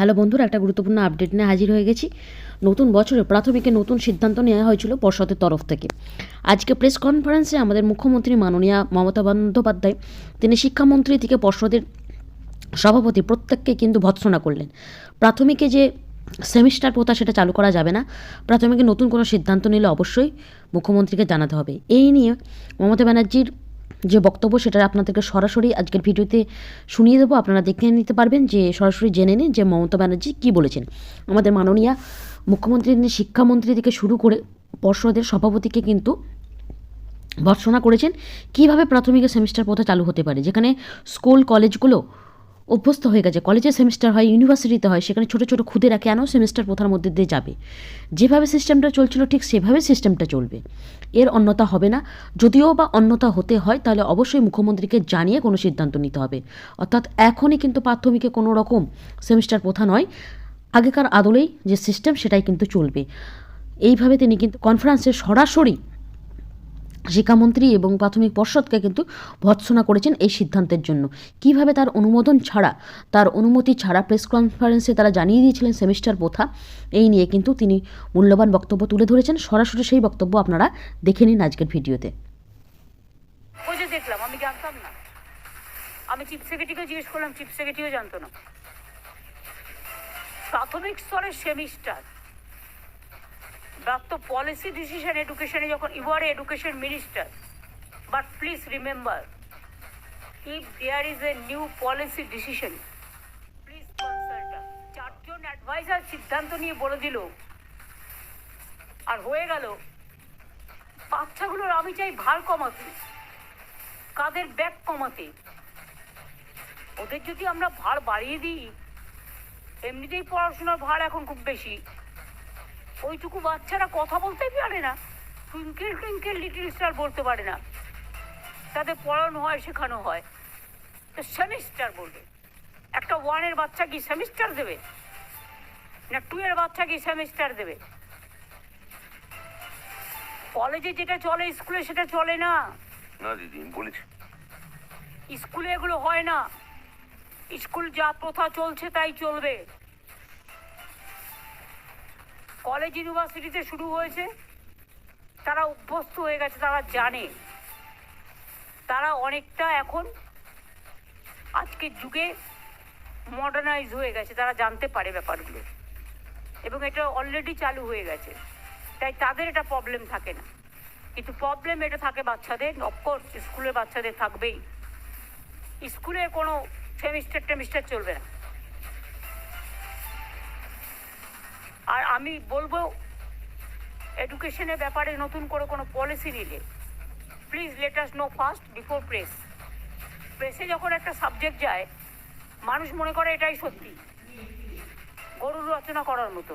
Hello বন্ধুরা একটা গুরুত্বপূর্ণ আপডেট নিয়ে হাজির হয়ে গেছি। নতুন বছরে প্রাথমিকে নতুন সিদ্ধান্ত নেওয়া হয়েছিল পর্ষদের তরফ থেকে। আজকে প্রেস কনফারেন্সে আমাদের মুখ্যমন্ত্রী মাননীয়া মমতা বন্দ্যোপাধ্যায়, তিনি শিক্ষামন্ত্রী থেকে পর্ষদের সভাপতি প্রত্যেককে কিন্তু ভৎসনা করলেন। প্রাথমিকে যে সেমিস্টার প্রথা সেটা চালু করা যাবে না। প্রাথমিকে নতুন কোনো সিদ্ধান্ত নিলে অবশ্যই মুখ্যমন্ত্রীকে জানাতে হবে। এই নিয়ে মমতা ব্যানার্জির যে বক্তব্য সেটা আপনাদেরকে সরাসরি আজকের ভিডিওতে শুনিয়ে দেবো। আপনারা দেখে নিতে পারবেন যে সরাসরি জেনে নিন যে মমতা ব্যানার্জি কী বলেছেন। আমাদের মাননীয়া মুখ্যমন্ত্রী শিক্ষামন্ত্রী থেকে শুরু করে পর্ষদের সভাপতিকে কিন্তু ভর্সনা করেছেন, কীভাবে প্রাথমিক সেমিস্টার পথে চালু হতে পারে? যেখানে স্কুল, কলেজগুলো অভ্যস্ত হয়ে গেছে। কলেজে সেমিস্টার হয় ইউনিভার্সিটিতে হয়, সেখানে ছোটো ছোটো খুদেরা কেন সেমিস্টার প্রথার মধ্যে দিয়ে যাবে। যেভাবে সিস্টেমটা চলছিল, ঠিক সেভাবে সিস্টেমটা চলবে। এর অন্যতা হবে না। যদিও বা অন্যতা হতে হয়, তাহলে অবশ্যই মুখ্যমন্ত্রীকে জানিয়ে কোনো সিদ্ধান্ত নিতে হবে। অর্থাৎ এখনই কিন্তু প্রাথমিকে কোনো রকম সেমিস্টার প্রথা নয়। আগেকার আদলেই যে সিস্টেম সেটাই কিন্তু চলবে। এইভাবে তিনি কিন্তু কনফারেন্সে সরাসরি শিক্ষামন্ত্রী এবং প্রাথমিক পর্ষদকে কিন্তু ভৎসনা করেছেন এই সিদ্ধান্তের জন্য। কীভাবে তার অনুমোদন ছাড়া, তার অনুমতি ছাড়া প্রেস কনফারেন্সে তারা জানিয়ে দিয়েছিলেন সেমিস্টার প্রথা, এই নিয়ে কিন্তু তিনি মূল্যবান বক্তব্য তুলে ধরেছেন। সরাসরি সেই বক্তব্য আপনারা দেখে নিন আজকের ভিডিওতে। দেখলাম, আমি জানতাম না। আমি চিফ সেক্রেটারিকে জিজ্ঞেস করলাম, চিফ সেক্রেটারিও জানতো না? প্রাথমিক স্তরের সেমিস্টার প্রাপ্ত পলিসি ডিসিশন এডুকেশনে যখন you are education minister but please remember if there is a new policy decision please চারজন অ্যাডভাইজার সিদ্ধান্ত নিয়ে বলে দিল, আর হয়ে গেল, বাচ্চাগুলোর আমি চাই ভার কমাতে, কাদের ব্যাগ কমাতে। ওদের যদি আমরা ভার বাড়িয়ে দিই, এমনিতেই পড়াশোনার ভার এখন খুব বেশি। ওইটুকু বাচ্চারা কথা বলতেই পারে না। টুইঙ্কেল টুইঙ্কেল লিটিল স্টার বলতে পারে না। তাদের পড়ানো হয় শেখানো হয়। তো সেমিস্টার বলবে। একটা ওয়ানের বাচ্চা কি সেমিস্টার দেবে? না টু এর বাচ্চা কি সেমিস্টার দেবে? কলেজে যেটা চলে স্কুলে সেটা চলে না। না দিদি বলেছি। স্কুলে এগুলো হয় না। স্কুল যা প্রথা চলছে তাই চলবে। কলেজ ইউনিভার্সিটিতে শুরু হয়েছে। তারা অভ্যস্ত হয়ে গেছে, তারা জানে। তারা অনেকটা এখন আজকের যুগে মডার্নাইজ হয়ে গেছে, তারা জানতে পারে ব্যাপারগুলো। এবং এটা অলরেডি চালু হয়ে গেছে। তাই তাদের এটা প্রবলেম থাকে না। কিন্তু প্রবলেম এটা থাকে বাচ্চাদের অফকোর্স স্কুলের বাচ্চাদের থাকবেই। স্কুলে কোনো সেমিস্টার টেমিস্টার চলবে না। আর আমি বলব এডুকেশনের ব্যাপারে নতুন করে কোনো পলিসি নিলে please let us know first before press প্রেসে যখন একটা সাবজেক্ট যায়, মানুষ মনে করে এটাই সত্যি। গরুর রচনা করার মতো।